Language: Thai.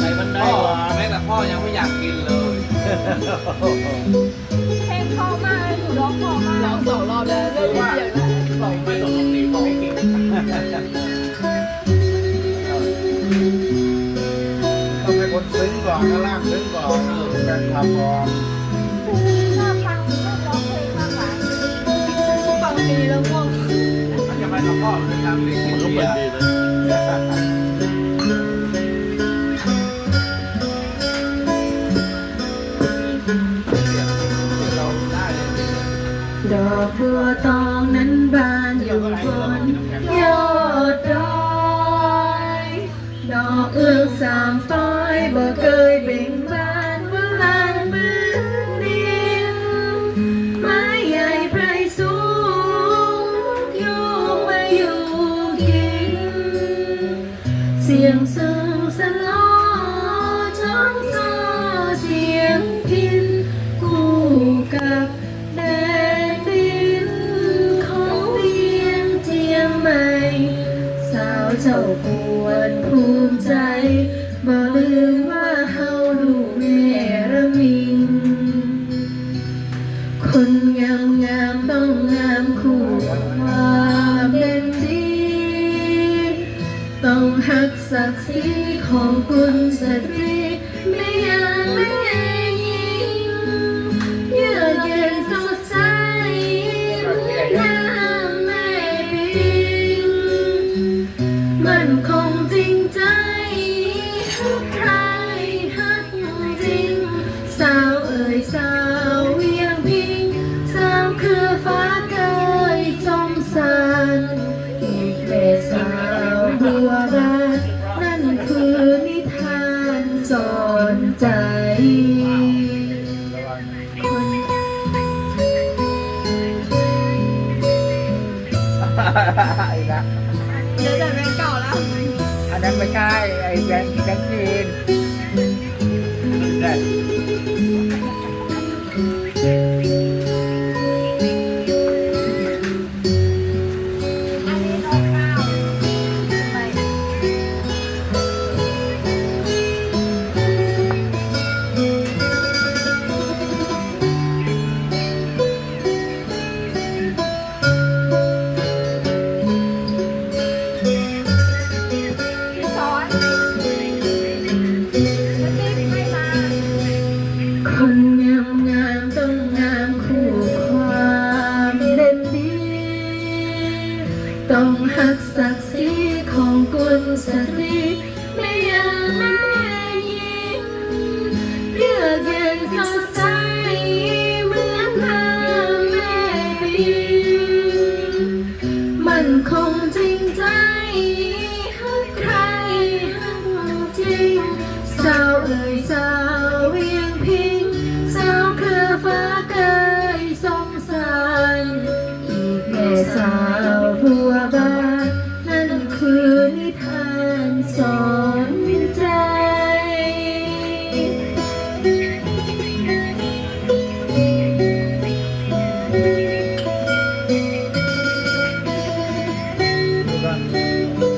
ใส่มันได้วะแม้แต่พ่อยังไม่อยากกินเลยเพลงพอมากยหนูร้องพอมาร้องสองรอบแล้วเรื่องเดียวนะบอกไม่ตกลงตี๋พ่อไม่กินต้องให้คนซึ้งก่อนก็ล่างซึ้งก่อนแฟนคลับก่อนชอบฟังชอบร้องเพลงมากกว่าฟังดีแล้วก็มันจะไปกับพ่อเป็นทางเด็กคนเป็นดี ดอกบัวตองนั้นบานอยู่บนยอดดอยดอกเอื้องสามฟ้อยบ่เคยเบ่งบานว่าลานมือดินไม้ใหญ่ไพรสูงอยู่มาอยู่กิน เสียงซึ่งสลอจ้องซอเสียงพิน คู่กับ คนงามงามต้องงามคู่ความเป็นดีต้องหักศักดิ์ศรีของคุณสตรีไม่อยากไม่ นนั่นคือนิทานสอนใจคนไอ้นะเยอะแต่แม่เก่าแล้ว อันนั้นไม่ใช่ไอ้แบงค์แบงจีนได้ ของกุลสตรีไม่อยากแม่ยิงเยือกเย็นสด Música